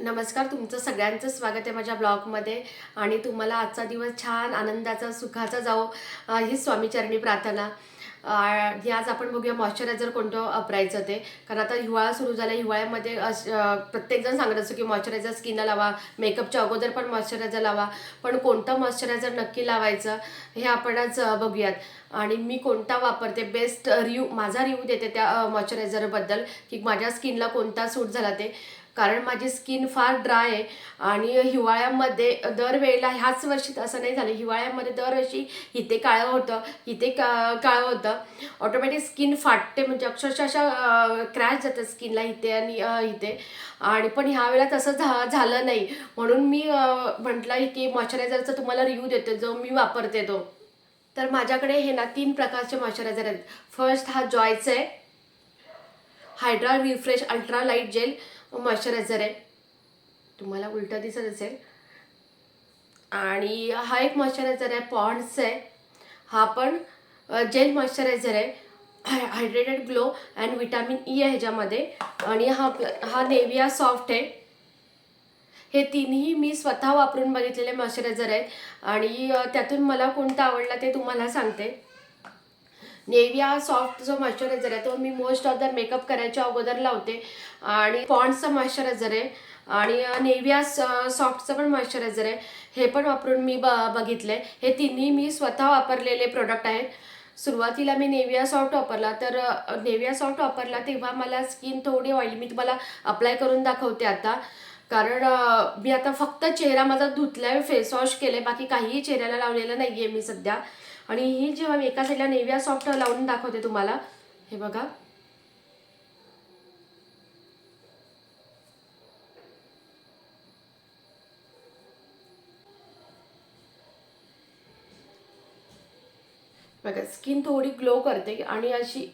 नमस्कार तुमचं सगळ्यांचं स्वागत आहे माझ्या ब्लॉगमध्ये. आणि तुम्हाला आजचा दिवस छान आनंदाचा सुखाचा जावो ही स्वामीचरणी प्रार्थना. आणि आज आपण बघूया मॉइश्चरायझर कोणतं वापरायचं ते. कारण आता हिवाळा सुरू झाला हिवाळ्यामध्ये प्रत्येकजण सांगत असतो की मॉइश्चरायझर स्किनला लावा मेकअपच्या अगोदर पण मॉइश्चरायझर लावा. पण कोणतं मॉइश्चरायझर नक्की लावायचं हे आपण आज बघूयात. आणि मी कोणता वापरते बेस्ट रिव्ह्यू माझा रिव्ह्यू देते त्या मॉइश्चरायझरबद्दल की माझ्या स्किनला कोणता सूट झाला ते. कारण माझी स्किन फार ड्राय आहे आणि हिवाळ्यामध्ये दरवेळेला ह्याच वर्षी असं नाही झालं हिवाळ्यामध्ये दरवर्षी इथे काळं होतं इथे का काळं होतं. ऑटोमॅटिक स्किन फाटते म्हणजे अक्षरशः अशा क्रॅश जातं स्किनला इथे आणि इथे. आणि पण ह्या वेळेला तसं झा झालं नाही. म्हणून मी म्हटलं की मॉइश्चरायझरचा तुम्हाला रिव्ह्यू देते जो मी वापरते तो. तर माझ्याकडे हे ना तीन प्रकारचे मॉइश्चरायझर आहेत. फर्स्ट हा जॉयचा आहे. Hydra refresh ultra light gel moisturiser आहे. तुम्हाला उलटं दिसत असेल. आणि हा एक मॉइश्चरायझर आहे पॉन्ड्स आहे. हा पण जेल मॉइश्चरायझर आहे. High hydrated glow and vitamin E आहे ह्याच्यामध्ये. आणि हा हा नेविया सॉफ्ट आहे. हे तिन्ही मी स्वतः वापरून बघितलेले मॉइश्चरायझर आहेत. आणि त्यातून मला कोणता आवडला ते तुम्हाला सांगते. नेव्हिया सॉफ्ट जो मॉइश्चरायझर आहे तो मी मोस्ट ऑफ द मेकअप करायच्या अगोदर लावते. आणि पॉन्डचं मॉइश्चरायझर आहे. आणि नेव्हिया सॉफ्टचं पण मॉइश्चरायझर आहे. हे पण वापरून मी ब बघितले. हे तिन्ही मी स्वतः वापरलेले प्रोडक्ट आहेत. सुरुवातीला मी नेव्हिया सॉफ्ट वापरला तर नेव्हिया सॉफ्ट वापरला तेव्हा मला स्किन थोडी ऑइली मी तुम्हाला अप्लाय करून दाखवते आता. कारण मी आता फक्त चेहरा माझा धुतलाय फेस वॉश केले बाकी काहीही चेहऱ्याला लावलेलं नाही आहे मी सध्या. आणि ही जेव्हा मी एका साईडला नेव्हिया सॉफ्ट लावून दाखवते तुम्हाला हे बघा. बघा स्किन थोडी ग्लो करते आणि अशी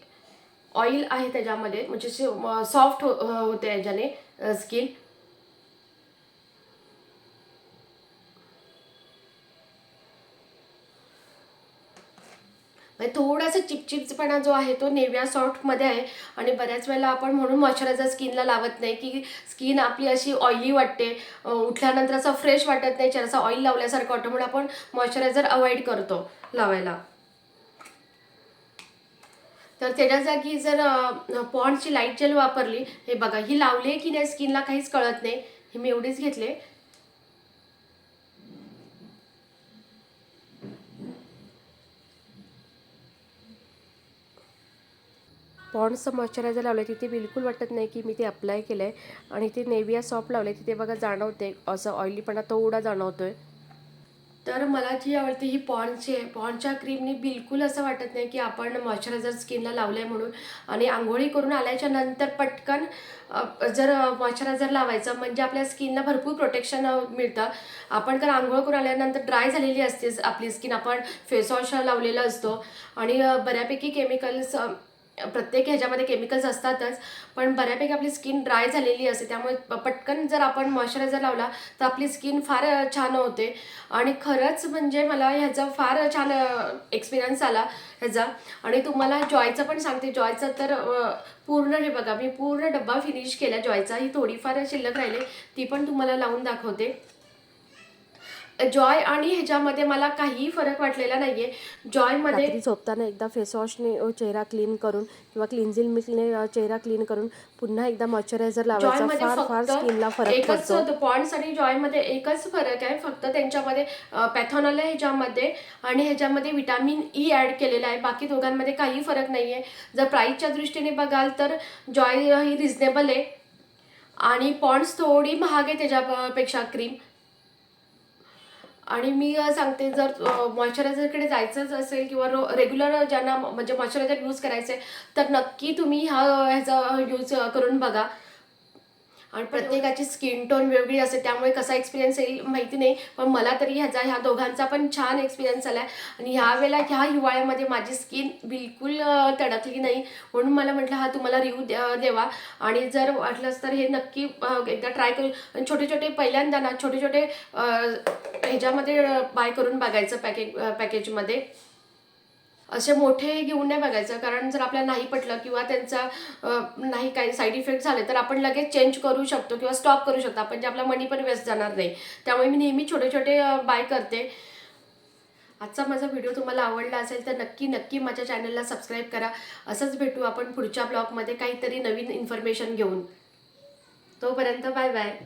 ऑइल आहे त्याच्यामध्ये म्हणजे सॉफ्ट होते याच्याने स्किन म्हणजे थोडासा चिपचिपपणा जो आहे तो नेव्या सॉफ्टमध्ये आहे. आणि बऱ्याच वेळेला आपण म्हणून मॉइश्चरायझर स्किनला लावत नाही की स्किन आपली अशी ऑइली वाटते. उठल्यानंतर असं फ्रेश वाटत नाही चेहरा ऑइल लावल्यासारखं वाटतं. म्हणून आपण मॉइश्चरायझर अवॉइड करतो लावायला. तर त्याच्या जागी जर पॉन्डची लाइट जेल वापरली हे बघा ही लावली आहे की नाही स्किनला काहीच कळत नाही. हे मी एवढीच घेतले. पॉन्ड्सचं मॉइश्चरायझर लावलं आहे तिथे बिलकुल वाटत नाही की मी ते अप्लाय केलं आहे आणि ते नेविया सॉफ्ट लावले तिथे बघा जाणवते असं ऑइलीपणा थोडा जाणवतोय. तर मला जी आवडते ही पॉन्डची आहे पॉन्डच्या क्रीमनी बिलकुल असं वाटत नाही की आपण मॉइश्चरायझर स्किनला लावलं आहे म्हणून. आणि आंघोळी करून आल्याच्यानंतर पटकन जर मॉइश्चरायझर लावायचं म्हणजे आपल्या स्किनला भरपूर प्रोटेक्शन मिळतं. आपण कारण आंघोळ करून आल्यानंतर ड्राय झालेली असते आपली स्किन आपण फेसवॉश लावलेला असतो. आणि बऱ्यापैकी केमिकल्स प्रत्येक ह्याच्यामध्ये केमिकल्स असतातच पण बऱ्यापैकी आपली स्किन ड्राय झालेली असते. त्यामुळे पटकन जर आपण मॉइश्चरायझर लावला तर आपली स्किन फार छान होते. आणि खरंच म्हणजे मला ह्याचा फार छान एक्सपिरियन्स आला ह्याचा. आणि तुम्हाला जॉयचं पण सांगते. जॉयचं तर पूर्ण हे बघा मी पूर्ण डब्बा फिनिश केला. जॉयचा ही थोडीफार शिल्लक राहिली ती पण तुम्हाला लावून दाखवते. जॉय आणि ह्याच्यामध्ये मला काही फरक वाटलेला नाहीये. जॉयमध्ये रात्री झोपताना एकदा फेस वॉशने चेहरा क्लीन करून किंवा क्लिन्झिंग मिल्कने चेहरा क्लीन करून पुन्हा एकदा मॉइश्चरायझर लावायचा. फार फार स्किनला फरक एकच पडतो. पॉन्ड्स आणि जॉयमध्ये एकच फरक आहे. फक्त त्यांच्यामध्ये पॅथॉनॉल आहे ह्याच्यामध्ये आणि ह्याच्यामध्ये विटॅमिन ई ॲड केलेलं आहे. बाकी दोघांमध्ये काही फरक नाही आहे जर प्राईसच्या दृष्टीने बघाल तर जॉय ही रिझनेबल आहे. आणि पॉन्ड्स थोडी महाग आहे त्याच्यापेक्षा क्रीम आणि मी सांगते जर मॉइश्चरायझरकडे जायचंच असेल किंवा रो रेग्युलर ज्यांना म्हणजे मॉइश्चरायझर यूज करायचं आहे तर नक्की तुम्ही हा ह्याचा यूज करून बघा. आणि प्रत्येकाची स्किन टोन वेगळी असते. त्यामुळे कसा एक्सपिरियन्स येईल माहिती नाही. पण मला तरी ह्याचा ह्या दोघांचा पण छान एक्सपिरियन्स आला आहे आणि ह्या वेळेला ह्या हिवाळ्यामध्ये माझी स्किन बिलकुल तडकली नाही. म्हणून मला म्हटलं हा तुम्हाला रिव्ह्यू देवा. आणि जर वाटलंच तर हे नक्की एकदा ट्राय करू आणि छोटे छोटे पहिल्यांदा ना छोटे छोटे ह्याच्यामध्ये बाय करून बघायचं पॅकेज पॅकेजमध्ये असे मोठे घेऊन नाही बघायचं. कारण जर आपल्याला नाही पटलं किंवा त्यांचा नाही काही साईड इफेक्ट झाले तर आपण लगेच चेंज करू शकतो किंवा स्टॉप करू शकतो. आपण जे आपला मनी पण वेस्ट जाणार नाही. त्यामुळे मी नेहमी छोटे छोटे बाय करते. आजचा माझा व्हिडिओ तुम्हाला आवडला असेल तर नक्की नक्की माझ्या चॅनलला सबस्क्राईब करा. असंच भेटू आपण पुढच्या ब्लॉगमध्ये काहीतरी नवीन इन्फॉर्मेशन घेऊन. तोपर्यंत बाय बाय